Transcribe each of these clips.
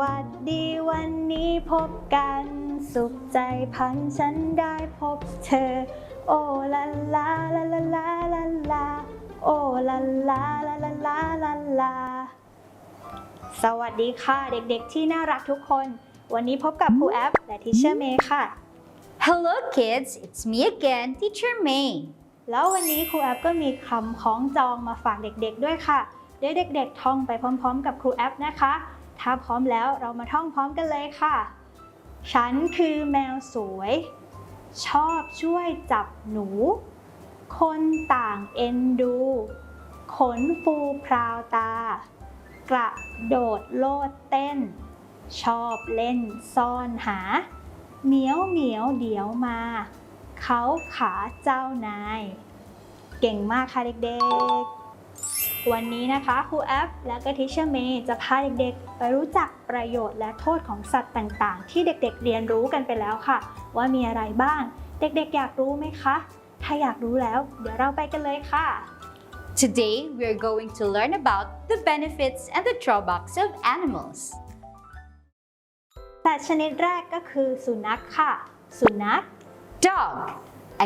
วัสดีวันนี้พบกัน สุขใจพันฉันได้พบเธอ โอ้ลาลาลาลาลาลาลาโอ้ลาลาลาลาลาลาลาสวัสดีค่ะเด็กๆที่น่ารักทุกคน วันนี้พบกับครูแอปและทิเชอร์เมย์ค่ะ Hello kids, it's me again, Teacher May. แล้ววันนี้ครูแอปก็มีคำคล้องจองมาฝากเด็กๆด้วยค่ะ เดี๋ยวเด็กๆท่องไปพร้อมๆ กับครูแอปนะคะ ถ้าพร้อมแล้วเรามาท่องพร้อมกันเลยค่ะ ฉันคือแมวสวย ชอบช่วยจับหนู คนต่างเอ็นดู ขนฟูพราวตา กระโดดโลดเต้น ชอบเล่นซ่อนหา เหมียวเหมียวเดี๋ยวมา เขาขาเจ้านาย เก่งมากค่ะเด็กๆ วันนี้นะคะครูแอปและก็ทิชเชอร์เมย์จะพาเด็กๆ ไปรู้จักประโยชน์และโทษของสัตว์ต่างๆ ที่เด็กๆเรียนรู้กันไปแล้วค่ะ ว่ามีอะไรบ้าง เด็กๆ อยากรู้ไหมคะ ถ้าอยากรู้แล้ว เดี๋ยวเราไปกันเลยค่ะ Today we are going to learn about the benefits and the drawbacks of animals. สัตว์ชนิดแรกก็คือสุนัขค่ะ สุนัข Dog.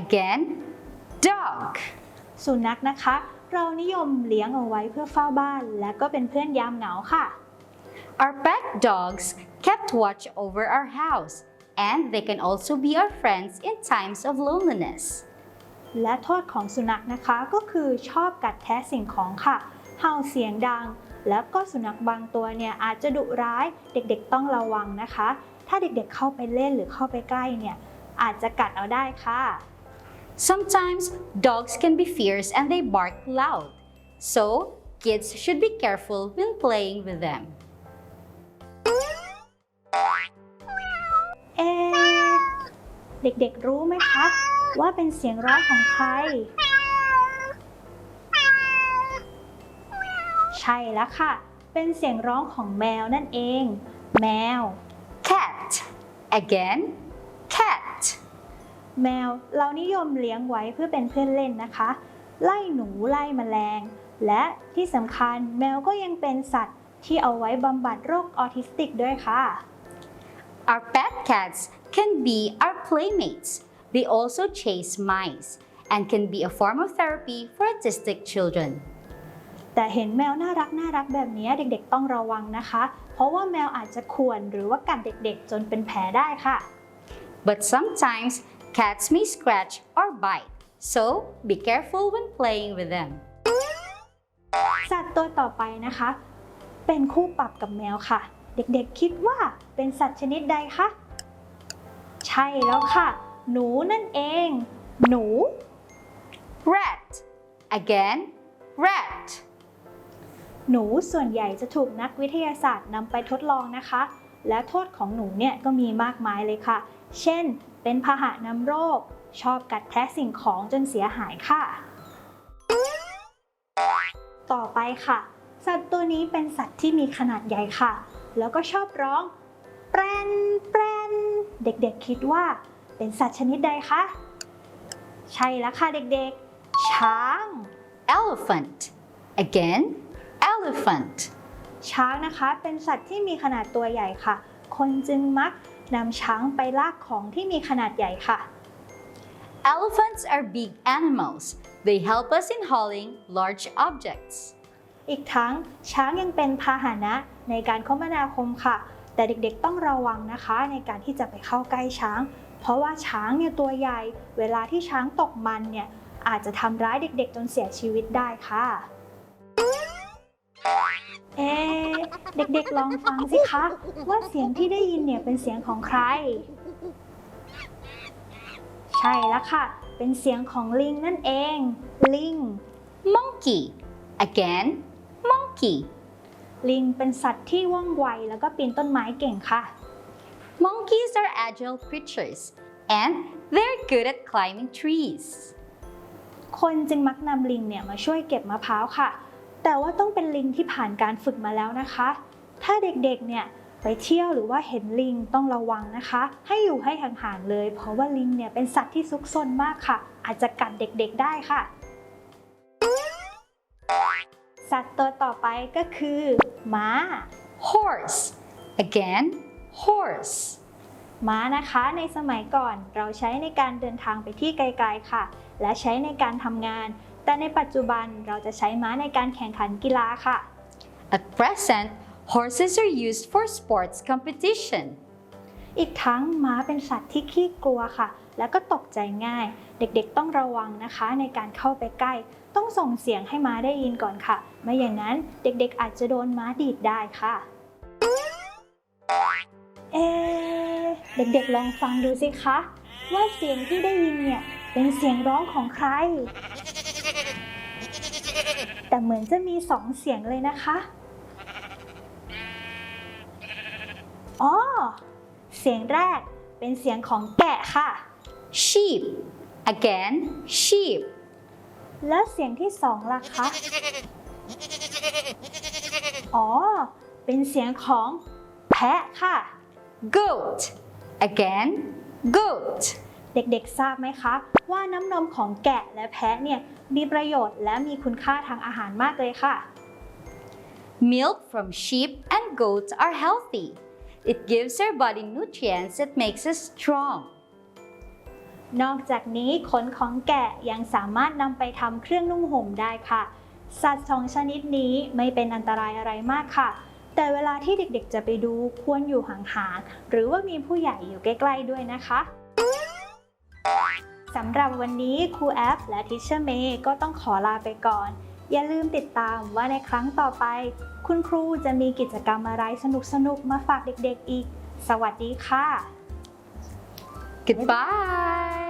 Again, dog. สุนัขนะคะ เรานิยมเลี้ยงเอาไว้เพื่อเฝ้าบ้าน และก็เป็นเพื่อนยามเหงาค่ะ Our pet dogs kept watch over our house, and they can also be our friends in times of loneliness. และโทษของสุนัขนะคะก็คือชอบกัดแทะสิ่งของค่ะ เห่าเสียงดัง แล้วก็สุนัขบางตัวเนี่ยอาจจะดุร้ายเด็กๆต้องระวังนะคะ ถ้าเด็กๆเข้าไปเล่นหรือเข้าไปใกล้เนี่ยอาจจะกัดเอาได้ค่ะ Sometimes dogs can be fierce and they bark loud, so kids should be careful when playing with them. เอะเด็กๆรู้ไหมคะ ว่าเป็นเสียงร้องของใคร ใช่แล้วค่ะ เป็นเสียงร้องของแมวนั่นเอง แมว Cat. Again, cat. แมวเรานิยมเลี้ยงไว้เพื่อเป็นเพื่อนเล่นนะคะ ไล่หนูไล่แมลง และที่สำคัญแมวก็ยังเป็นสัตว์ที่เอาไว้บำบัดโรคออทิสติกด้วยค่ะ Our pet cats can be our playmates. They also chase mice and can be a form of therapy for autistic children. แต่เห็นแมวน่ารักน่ารักแบบนี้เด็กๆต้องระวังนะคะ เพราะว่าแมวอาจจะข่วนหรือว่ากัดเด็กๆ จนเป็นแผลได้ค่ะ But sometimes cats may scratch or bite, so be careful when playing with them. สัตว์ตัวต่อไปนะคะ เป็นคู่ปรับกับแมวค่ะ เด็กๆคิดว่าเป็นสัตว์ชนิดใดคะ ใช่แล้วค่ะ หนูนั่นเอง หนู Rat. Again, rat. หนูส่วนใหญ่จะถูกนักวิทยาศาสตร์นำไปทดลองนะคะ และโทษของหนูเนี่ยก็มีมากมายเลยค่ะ เช่น เป็นพาหะนำโรค ชอบกัดแทะสิ่งของจนเสียหายค่ะ ต่อไปค่ะ สัตว์ตัวนี้เป็นสัตว์ที่มีขนาดใหญ่ค่ะ แล้วก็ชอบร้องแปรนแปรนเด็กๆคิดว่า เป็นสัตว์ชนิดใดคะ ใช่แล้วค่ะเด็กๆ ช้าง Elephant. Again, elephant. ช้างนะคะเป็นสัตว์ที่มีขนาดตัวใหญ่ค่ะ คนจึงมัก นำช้างไปลากของที่มีขนาดใหญ่ค่ะ Elephants are big animals. They help us in hauling large objects. อีกทั้งช้างยังเป็นพาหนะในการคมนาคมค่ะ แต่เด็กๆต้องระวังนะคะในการที่จะไปเข้าใกล้ช้าง เพราะว่าช้างเนี่ยตัวใหญ่ เวลาที่ช้างตกมันเนี่ยอาจจะทำร้ายเด็กๆจนเสียชีวิตได้ค่ะ เอ๊ะเด็กๆลองฟังสิคะ ว่าเสียงที่ได้ยินเนี่ยเป็นเสียงของใคร ใช่แล้วค่ะ เป็นเสียงของลิงนั่นเอง ลิง Monkey. Again, monkey. ลิงเป็นสัตว์ที่ว่องไวแล้วก็ปีนต้นไม้เก่งค่ะ Monkeys are agile creatures and they're good at climbing trees. คนจึงมักนำลิงเนี่ยมาช่วยเก็บมะพร้าวค่ะ แต่ว่าต้องเป็นลิงที่ผ่านการฝึกมาแล้วนะคะ ถ้าเด็กๆ เนี่ยไปเที่ยวหรือว่าเห็นลิงต้องระวังนะคะ ให้อยู่ให้ห่างๆเลย เพราะว่าลิงเนี่ยเป็นสัตว์ที่ซุกซนมากค่ะ อาจจะกัดเด็กๆได้ค่ะ สัตว์ตัวต่อไปก็คือม้า Horse. Again, horse. ม้านะคะในสมัยก่อนเราใช้ในการเดินทางไปที่ไกลๆค่ะ และใช้ในการทำงาน แต่ในปัจจุบันเราจะใช้ม้าในการแข่งขันกีฬาค่ะ At present, horses are used for sports competition. อีกทั้งม้าเป็นสัตว์ที่ขี้กลัวค่ะ แล้วก็ตกใจง่าย เด็กๆต้องระวังนะคะในการเข้าไปใกล้ ต้องส่งเสียงให้ม้าได้ยินก่อนค่ะ ไม่อย่างนั้นเด็กๆอาจจะโดนม้าดีดได้ค่ะ เอะเด็กๆลองฟังดูสิคะ ว่าเสียงที่ได้ยินเนี่ยเป็นเสียงร้องของใคร แต่เหมือนจะมีสองเสียงเลยนะคะ อ๋อ เสียงแรกเป็นเสียงของแกะค่ะ Sheep. Again, sheep. แล้วเสียงที่สองล่ะคะ อ๋อ เป็นเสียงของแพะค่ะ Goat. Again, goat. เด็กๆ ทราบไหมคะ ว่าน้ำนมของแกะและแพะเนี่ยมีประโยชน์และมีคุณค่าทางอาหารมากเลยค่ะ Milk from sheep and goats are healthy. It gives our body nutrients that makes us strong. นอกจากนี้ขนของแกะยังสามารถนำไปทำเครื่องนุ่งห่มได้ค่ะ สัตว์สองชนิดนี้ไม่เป็นอันตรายอะไรมากค่ะ แต่เวลาที่เด็กๆจะไปดูควรอยู่ห่างๆหรือว่ามีผู้ใหญ่อยู่ใกล้ ๆด้วยนะคะ สำหรับวันนี้ครูแอฟและทิชเชอร์เมย์ก็ต้องขอลาไปก่อน อย่าลืมติดตามว่าในครั้งต่อไป คุณครูจะมีกิจกรรมอะไรสนุกๆมาฝากเด็กๆอีก สวัสดีค่ะ Goodbye.